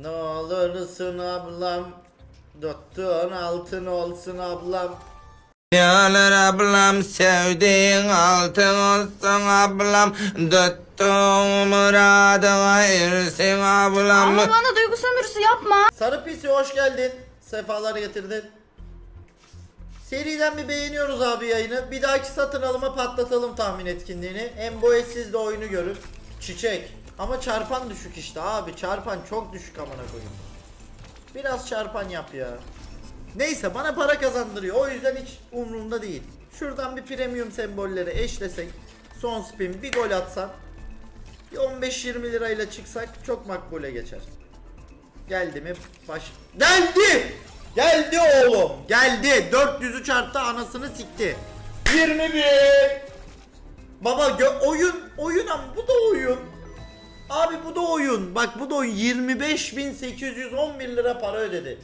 Ne olursun ablam. Tuttuğun altın olsun ablam. Yalar ablam sevdiğin altın olsun ablam Tuttuğun muradına ersin ablam Ama bana duygu sömürüsü yapma. Sarı pisi hoş geldin. Sefalar getirdin. Seriden bir beğeniyoruz abi yayını. Bir dahaki satın alıma patlatalım tahmin etkinliğini. Hem siz de oyunu görün. Çiçek. Ama çarpan düşük işte abi. Çarpan çok düşük amına koyayım. Biraz çarpan yap ya. Neyse bana para kazandırıyor. O yüzden hiç umurumda değil. Şuradan bir premium sembolleri eşlesek. Son spin bir gol atsan. Bir 15-20 lirayla çıksak çok makbule geçer. Geldi mi? Baş... Geldi! Geldi oğlum. Geldi. 400'ü çarptı anasını sikti. 21. Baba oyun oyun ama bu da oyun. Bu da oyun. Bak bu da oyun 25.811 lira para ödedi.